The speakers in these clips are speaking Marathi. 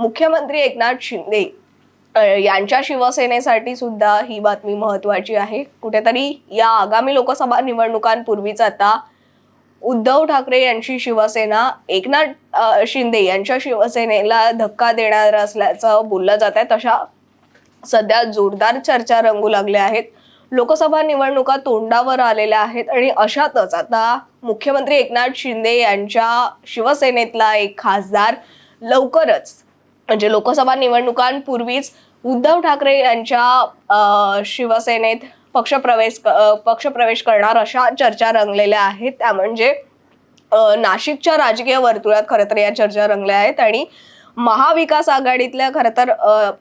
मुख्यमंत्री एकनाथ शिंदे यांच्या शिवसेनेसाठी सुद्धा ही बातमी महत्वाची आहे. कुठेतरी या आगामी लोकसभा निवडणुकांपूर्वीच आता उद्धव ठाकरे यांची शिवसेना एकनाथ शिंदे यांच्या शिवसेनेला धक्का देणार असल्याचं बोललं जात आहे. तशा सध्या जोरदार चर्चा रंगू लागल्या आहेत. लोकसभा निवडणुका तोंडावर आलेल्या आहेत आणि अशातच आता मुख्यमंत्री एकनाथ शिंदे यांच्या शिवसेनेतला एक खासदार लवकरच म्हणजे लोकसभा निवडणुकांपूर्वीच उद्धव ठाकरे यांच्या शिवसेनेत पक्षप्रवेश पक्षप्रवेश करणार अशा चर्चा रंगलेल्या आहेत. त्या म्हणजे नाशिकच्या राजकीय वर्तुळात खरं तर या चर्चा रंगल्या आहेत आणि महाविकास आघाडीतल्या खरं तर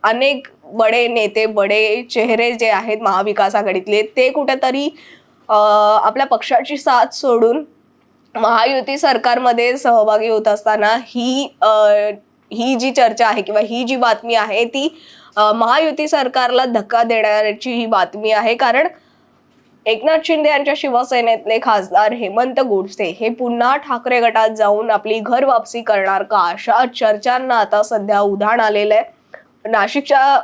अनेक बडे नेते बडे चेहरे जे आहेत महाविकास आघाडीतले ते कुठेतरी आपल्या पक्षाची साथ सोडून महायुती सरकारमध्ये सहभागी होत असताना ही ही जी चर्चा आहे किंवा ही जी बातमी आहे ती महायुती सरकारला धक्का देण्याची ही बातमी आहे. कारण एकनाथ शिंदे यांच्या शिवसेनेतले खासदार हेमंत गोडसे हे पुन्हा ठाकरे गटात जाऊन आपली घर वापसी करणार का? अशा चर्चांना आता सध्या उधाण आलेलं आहे. नाशिकच्या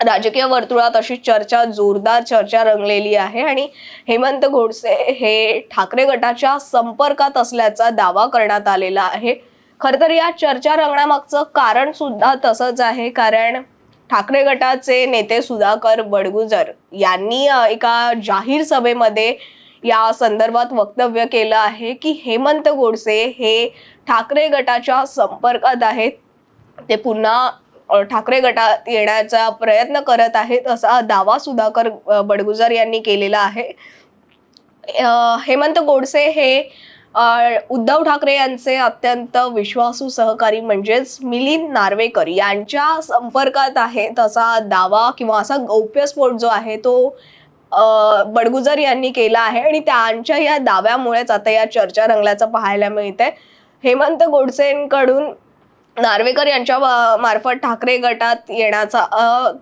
राजकीय वर्तुळात अशी चर्चा जोरदार चर्चा रंगलेली आहे आणि हेमंत गोडसे हे ठाकरे गटाच्या संपर्कात असल्याचा दावा करण्यात आलेला आहे. खर तर या चर्चा रंगण्यामागचं कारण सुद्धा तसंच आहे कारण ठाकरे गटाचे नेते सुधाकर बडगुजर यांनी एका जाहीर सभेमध्ये या संदर्भात वक्तव्य केलं आहे की हेमंत गोडसे हे ठाकरे गटाच्या संपर्कात आहेत. ते पुन्हा ठाकरे गटात येण्याचा प्रयत्न करत आहेत असा दावा सुधाकर बडगुजर यांनी केलेला आहे. हेमंत गोडसे हे उद्धव ठाकरे यांचे अत्यंत विश्वासू सहकारी म्हणजेच मिलिंद नार्वेकर यांच्या संपर्कात आहेत असा दावा किंवा असा गौप्यस्फोट जो आहे तो बडगुजर यांनी केला आहे आणि त्यांच्या या दाव्यामुळेच आता या चर्चा रंगल्याचं पाहायला मिळते हेमंत गोडसेंकडून नार्वेकर यांच्या मार्फत ठाकरे गटात येण्याचा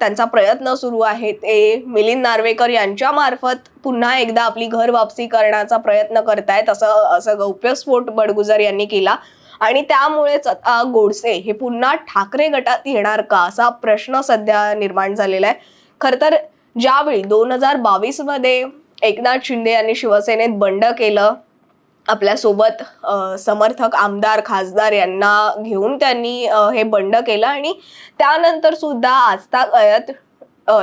त्यांचा प्रयत्न सुरू आहे. ते मिलिंद नार्वेकर यांच्या मार्फत पुन्हा एकदा आपली घर वापसी करण्याचा प्रयत्न करतायत असं असं गौप्यस्फोट बडगुजर यांनी केला. आणि त्यामुळेच आता गोडसे हे पुन्हा ठाकरे गटात येणार का असा प्रश्न सध्या निर्माण झालेला आहे. खर तर ज्यावेळी दोन हजार बावीसमध्ये एकनाथ शिंदे यांनी शिवसेनेत बंड केलं आपल्यासोबत समर्थक आमदार खासदार यांना घेऊन त्यांनी हे बंड केलं आणि त्यानंतर सुद्धा आजतागत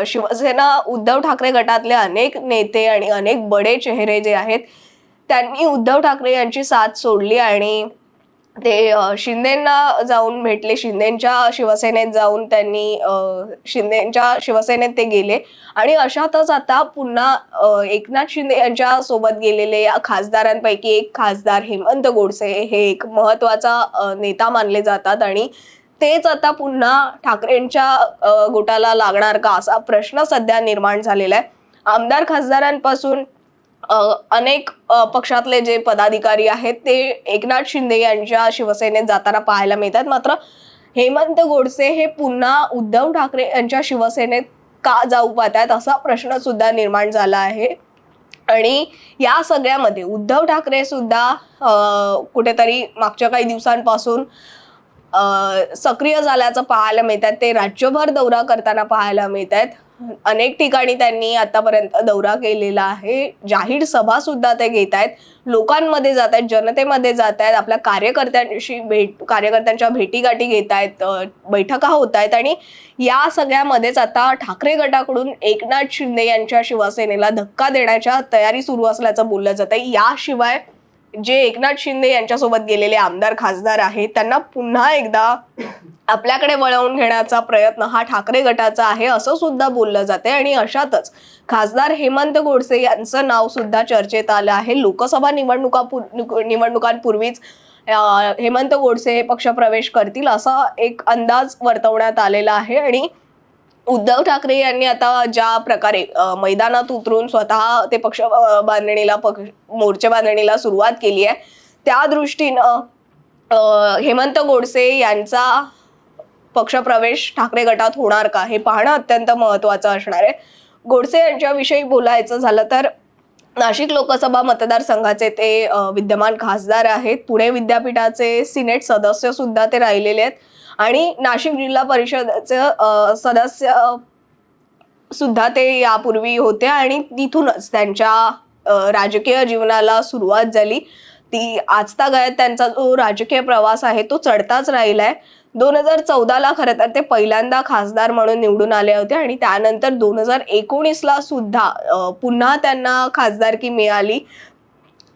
शिवसेना उद्धव ठाकरे गटातले अनेक नेते आणि अनेक बडे चेहरे जे आहेत त्यांनी उद्धव ठाकरे यांची साथ सोडली आणि ते शिंदेंना जाऊन भेटले. शिंदेच्या शिवसेनेत जाऊन त्यांनी शिंदेच्या शिवसेनेत ते गेले. आणि अशातच आता पुन्हा एकनाथ शिंदे यांच्या सोबत गेलेले या खासदारांपैकी एक खासदार हेमंत गोडसे हे एक महत्त्वाचा नेता मानले जातात. आणि तेच आता पुन्हा ठाकरेंच्या गोटाला लागणार का असा प्रश्न सध्या निर्माण झालेला आहे. आमदार खासदारांपासून अनेक पक्षातले जे पदाधिकारी आहेत ते एकनाथ शिंदे यांच्या शिवसेनेत जाताना पाहायला मिळतात. मात्र हेमंत गोडसे हे पुन्हा उद्धव ठाकरे यांच्या शिवसेनेत का जाऊ पाहतात असा प्रश्न सुद्धा निर्माण झाला आहे. आणि या सगळ्यामध्ये उद्धव ठाकरे सुद्धा कुठेतरी मागच्या काही दिवसांपासून सक्रिय झाल्याचं पाहायला मिळतात. ते राज्यभर दौरा करताना पाहायला मिळत आहेत अनेक ठिकाणी त्यांनी आतापर्यंत दौरा केलेला आहे. जाहीर सभा सुद्धा ते घेत आहेत. लोकांमध्ये जात आहेत जनतेमध्ये जात आहेत. आपल्या कार्यकर्त्यांशी भेट कार्यकर्त्यांच्या भेटीगाठी घेत आहेत बैठका होत आहेत आणि या सगळ्यामध्येच आता ठाकरे गटाकडून एकनाथ शिंदे यांच्या शिवसेनेला धक्का देण्याच्या तयारी सुरू असल्याचं बोललं जात आहे याशिवाय जे एकनाथ शिंदे यांच्यासोबत गेलेले आमदार खासदार आहेत त्यांना पुन्हा एकदा आपल्याकडे वळवून घेण्याचा प्रयत्न हा ठाकरे गटाचा आहे असं सुद्धा बोललं जाते आणि अशातच खासदार हेमंत गोडसे यांचं नाव सुद्धा चर्चेत आलं आहे. लोकसभा निवडणुका निवडणुकांपूर्वीच हेमंत गोडसे हे पक्षप्रवेश करतील असा एक अंदाज वर्तवण्यात आलेला आहे. आणि उद्धव ठाकरे यांनी आता ज्या प्रकारे मैदानात उतरून स्वतः ते पक्ष बांधणीला पक्ष मोर्चे बांधणीला सुरुवात केली आहे त्या दृष्टीनं हेमंत गोडसे यांचा पक्षप्रवेश ठाकरे गटात होणार का हे पाहणं अत्यंत महत्वाचं असणार आहे. गोडसे यांच्याविषयी बोलायचं झालं तर नाशिक लोकसभा मतदारसंघाचे ते विद्यमान खासदार आहेत पुणे विद्यापीठाचे सिनेट सदस्य सुद्धा ते राहिलेले आहेत. आणि नाशिक जिल्हा परिषदेचं सदस्य सुद्धा ते यापूर्वी होते आणि तिथूनच त्यांच्या राजकीय जीवनाला सुरुवात झाली. ती आजता गळ्यात त्यांचा जो राजकीय प्रवास आहे तो चढताच राहिलाय. दोन हजार चौदाला खरं तर ते पहिल्यांदा खासदार म्हणून निवडून आले होते आणि त्यानंतर दोन हजार एकोणीसला सुद्धा पुन्हा त्यांना खासदारकी मिळाली.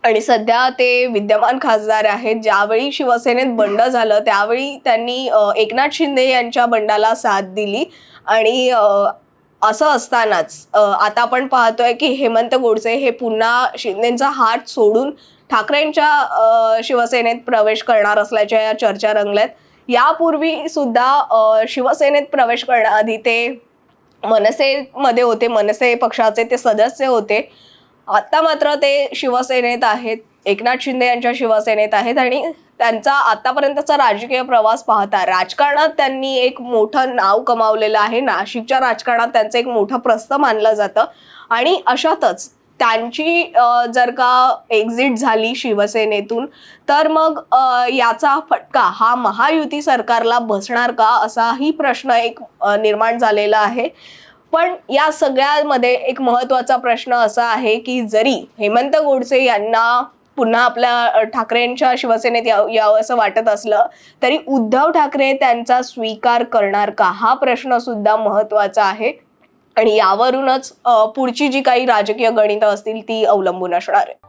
आणि सध्या ते विद्यमान खासदार आहेत. ज्यावेळी शिवसेनेत बंड झालं त्यावेळी त्यांनी एकनाथ शिंदे यांच्या बंडाला साथ दिली. आणि असं असतानाच आता आपण पाहतोय की हेमंत गोडसे हे पुन्हा शिंदेचा हात सोडून ठाकरेंच्या शिवसेनेत प्रवेश करणार असल्याच्या या चर्चा रंगल्यात. यापूर्वी सुद्धा शिवसेनेत प्रवेश करण्याआधी ते मनसेमध्ये होते मनसे पक्षाचे ते सदस्य होते. आता मात्र ते शिवसेनेत आहेत. एकनाथ शिंदे यांच्या शिवसेनेत आहेत आणि त्यांचा आतापर्यंतचा राजकीय प्रवास पाहता राजकारणात त्यांनी एक मोठं नाव कमावलेलं आहे. नाशिकच्या राजकारणात त्यांचं एक मोठं प्रस्थ मानलं जातं. आणि अशातच त्यांची जर का एक्झिट झाली शिवसेनेतून तर मग याचा फटका हा महायुती सरकारला बसणार का असाही प्रश्न एक निर्माण झालेला आहे. पण या सगळ्यामध्ये एक महत्त्वाचा प्रश्न असा आहे की जरी हेमंत गोडसे यांना पुन्हा आपल्या ठाकरेंच्या शिवसेनेत यावं यावं असं वाटत असलं तरी उद्धव ठाकरे त्यांचा स्वीकार करणार का? हा प्रश्न सुद्धा महत्त्वाचा आहे. आणि यावरूनच पुढची जी काही राजकीय गणितं असतील ती अवलंबून असणार आहे.